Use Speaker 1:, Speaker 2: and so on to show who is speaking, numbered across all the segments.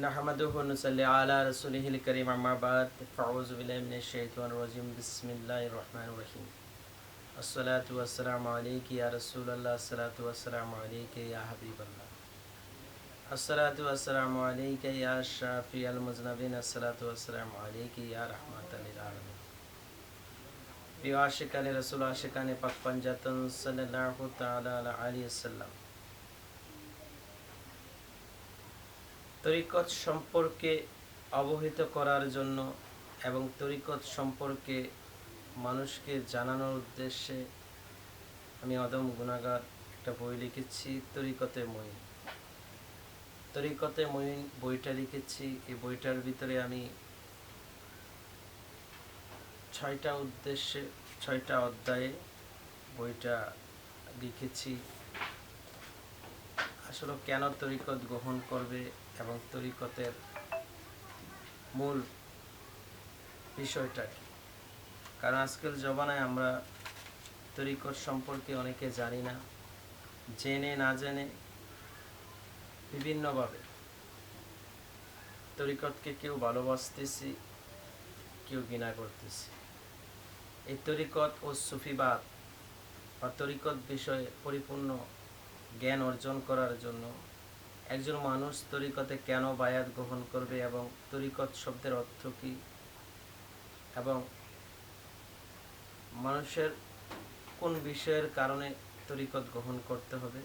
Speaker 1: نحمده ونصلي على رسوله الكريم أما بعد فأعوذ بالله من الشيطان الرجيم بسم الله الرحمن الرحيم الصلاة والسلام عليك يا رسول الله الصلاة والسلام عليك يا حبيب الله الصلاة والسلام عليك يا شافي المذنبين الصلاة والسلام عليك يا رحمة للعالمين প্রিয় আশিকানে রসুল আশিকানে পাক পাঞ্জাতন সাল্লাল্লাহু তাআলা আলাইহি সাল্লাম তরিকত সম্পর্কে অবহিত করার জন্য এবং তরিকত সম্পর্কে মানুষকে জানানোর উদ্দেশ্যে আমি অদম গুণাগার একটা বই লিখেছি, তরিকতে মইন তরিকতে মইন বইটা লিখেছি। এই বইটার ভিতরে আমি ছয়টা উদ্দেশ্যে, ছয়টা অধ্যায়ে বইটা লিখেছি। আসলে কেন তরিকত গ্রহণ করবে? এবং তরিকতের মূল বিষয়টা কারণ আজকের জমানায় আমরা তরিকত সম্পর্কে অনেকে জানি না, জেনে না জেনে বিভিন্নভাবে তরিকতকে কেউ ভালোবাসতেছি, কেউ ঘৃণা করতেছি। এই তরিকত ও সুফিবাদ বা তরিকত বিষয়ে পরিপূর্ণ জ্ঞান অর্জন করার জন্য একজন মানুষ তরিকতে কেন বায়াত গ্রহণ করবে এবং তরিকত শব্দের অর্থ কী? এবং মানুষের কোন বিষয়ের কারণে তরিকত গ্রহণ করতে হবে?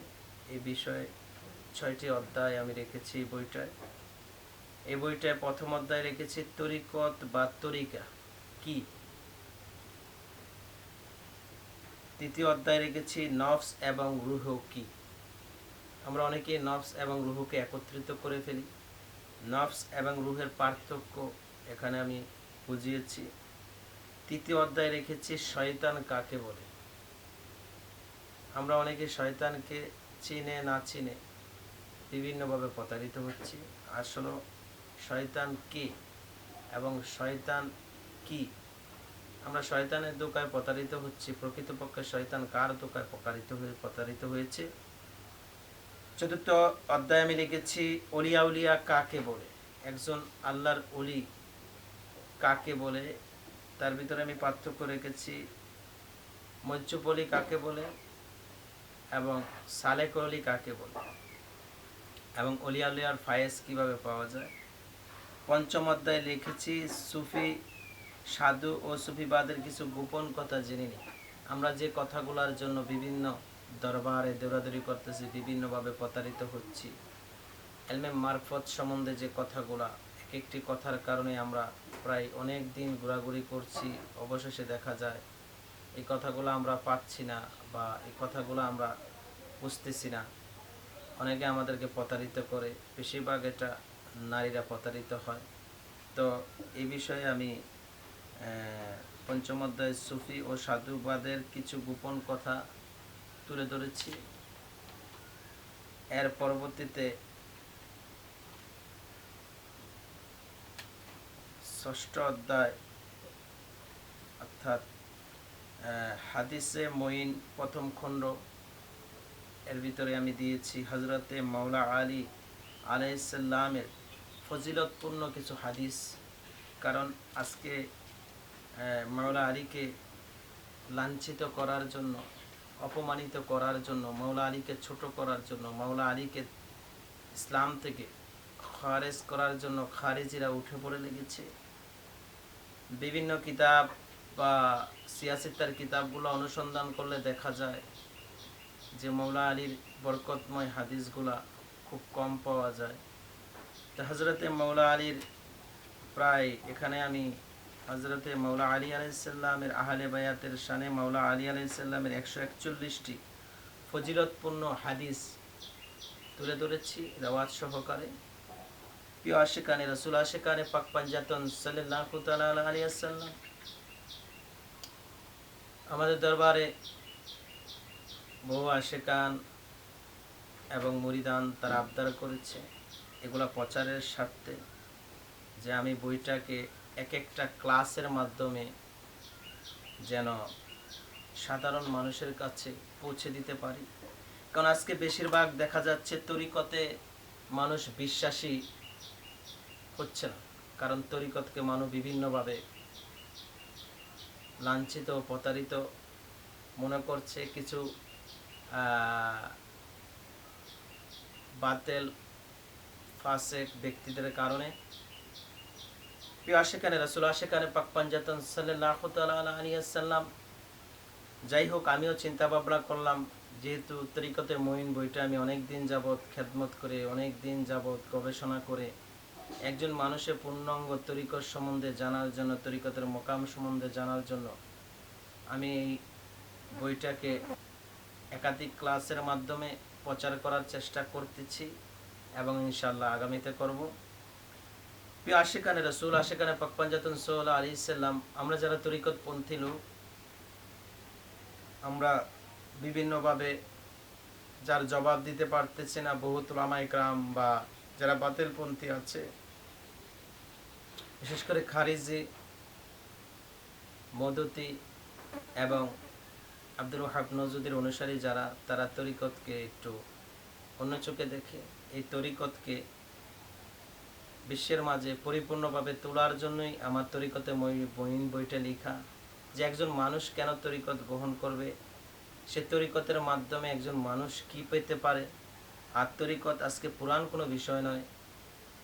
Speaker 1: এই বিষয়ে ছয়টি অধ্যায় আমি রেখেছি এই বইটায়। এই বইটায় প্রথম অধ্যায় রেখেছি, তরিকত বা তরিকা কি? তৃতীয় অধ্যায় রেখেছি, নফস এবং রুহ কি? আমরা অনেকেই নফস এবং রুহকে একত্রিত করে ফেলি। নফস এবং রুহের পার্থক্য এখানে আমি বুঝিয়েছি। তৃতীয় অধ্যায় রেখেছি, শয়তান কাকে বলে? আমরা অনেকে শয়তানকে চিনে, না চিনে বিভিন্নভাবে প্রতারিত হচ্ছি। আসলে শয়তান কে এবং শয়তান কি? আমরা শয়তানের দোকায় প্রতারিত হচ্ছি, প্রকৃতপক্ষে শয়তান কার দোকায় প্রকারিত হয়ে, প্রতারিত হয়েছে? চতুর্থ অধ্যায় আমি লিখেছি, অলিয়া উলিয়া কাকে বলে? একজন আল্লাহর অলি কাকে বলে? তার ভিতরে আমি পার্থক্য রেখেছি মজ্জুপ অলি কাকে বলে এবং সালেক অলি কাকে বলে? এবং অলিয়া উলিয়ার ফায়েজ কীভাবে পাওয়া যায়? পঞ্চম অধ্যায় লিখেছি, সুফি সাধু ও সুফিবাদের কিছু গোপন কথা জেনে নিই আমরা যে কথাগুলোর জন্য বিভিন্ন দরবারে দৌড়াদৌড়ি করতেছি, বিভিন্নভাবে প্রতারিত হচ্ছি। এলমে মারফত সম্বন্ধে যে কথাগুলা এক একটি কথার কারণে আমরা প্রায় অনেক দিন ঘোরাঘুরি করছি, অবশেষে দেখা যায়, এই কথাগুলো আমরা পাচ্ছি না বা এই কথাগুলো আমরা বুঝতেছি না। অনেকে আমাদেরকে প্রতারিত করে, বেশিরভাগ এটা নারীরা প্রতারিত হয়। তো এই বিষয়ে আমি পঞ্চম অধ্যায় সুফি ও সাধুবাদের কিছু গোপন কথা তুলে ধরেছি। এর পরবর্তীতে ষষ্ঠ অধ্যায়, অর্থাৎ হাদিসে মঈন প্রথম খণ্ড, এর ভিতরে আমি দিয়েছি হজরতে মাওলা আলী আলাইসাল্লামের ফজিলতপূর্ণ কিছু হাদিস। কারণ আজকে মাওলা আলীকে লাঞ্ছিত করার জন্য অপমানিত করার জন্য, মাওলা আলীকে ছোট করার জন্য, মাওলা আলীকে ইসলাম থেকে খারেজ করার জন্য খারেজিরা উঠে পড়ে লেগেছে। বিভিন্ন কিতাব বা সিয়াসিত্তার কিতাবগুলো অনুসন্ধান করলে দেখা যায় যে মৌলা আলীর বরকতময় হাদিসগুলা খুব কম পাওয়া যায়। তো হজরতে মৌলা আলীর প্রায় এখানে আমি হজরতে মৌলা আলী আলাইসাল্লামের আহলে বায়াতের শানে মৌলা আলী আলাইসাল্লামের একশো একচল্লিশটি ফজিলতপূর্ণ হাদিস তুলে ধরেছি, রেওয়াজ সহকারে। প্রিয় আশেকানে রসুল আশেকানে পাক পাঞ্জাতন সাল্লাহ তালা আলিয়াসাল্লাম আমাদের দরবারে বহু আশেকান এবং মুরিদান তারা আবদার করেছে। এগুলা প্রচারের স্বার্থে যে আমি বইটাকে এক একটা ক্লাসের মাধ্যমে যেন সাধারণ মানুষের কাছে পৌঁছে দিতে পারি। কারণ আজকে বেশিরভাগ দেখা যাচ্ছে তরিকতে মানুষ বিশ্বাসী হচ্ছে না। কারণ তরিকতকে মানুষ বিভিন্নভাবে লাঞ্ছিত, প্রতারিত মনে করছে। কিছু বাতেল, ফাসেক ব্যক্তিদের কারণে প্রিয় আশেখানে রসুল, আশেখানে পাক পাঞ্জাতন সাল্লাহ আলিয়াল্লাম যাই হোক, আমিও চিন্তা ভাবনা করলাম, যেহেতু তরিকতের মহিন বইটা আমি অনেক দিন যাবৎ খেদমত করে অনেক দিন যাবৎ গবেষণা করে, একজন মানুষের পূর্ণাঙ্গ তরিকত সম্বন্ধে জানার জন্য, তরিকতের মোকাম সম্বন্ধে জানার জন্য, আমি এই বইটাকে একাধিক ক্লাসের মাধ্যমে প্রচার করার চেষ্টা করতেছি এবং ইনশাল্লাহ আগামীতে করব। প্রিয় আশেখানে রসুল, আশেখানে পাকপাঞ্জাতন সোল্লা আলী সাল্লাম আমরা যারা তরিকত পন্থী লোক, আমরা বিভিন্নভাবে যার জবাব দিতে পারতেছে না, বহুত লামাইকরাম বা যারা বাতিলপন্থী আছে, বিশেষ করে খারিজি, মদতি এবং আব্দুল ওহাব নজরুদের অনুসারী যারা, তারা তরিকতকে একটু অন্য চোখে দেখে, এই তরিকতকে বিশ্বের মাঝে পরিপূর্ণভাবে তোলার জন্যই আমার তরিকতে বইন বইটা লেখা। যে একজন মানুষ কেন তরিকত গ্রহণ করবে? সে তরিকতের মাধ্যমে একজন মানুষ কি পেতে পারে? আর তরিকত আজকে পুরান কোনো বিষয় নয়।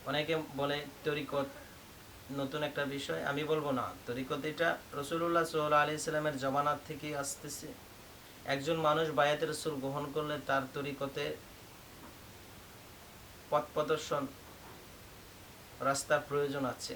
Speaker 1: অনেকে বলে তরিকত নতুন একটা বিষয়, আমি বলব না। তরিকত এটা রসুল্লাহ সাল্লাহ আলি সাল্লামের জমানার থেকেই আসতেছে। একজন মানুষ বায়াতের রসুল গ্রহণ করলে তার তরিকতে পথ প্রদর্শন রাস্তার প্রয়োজন আছে।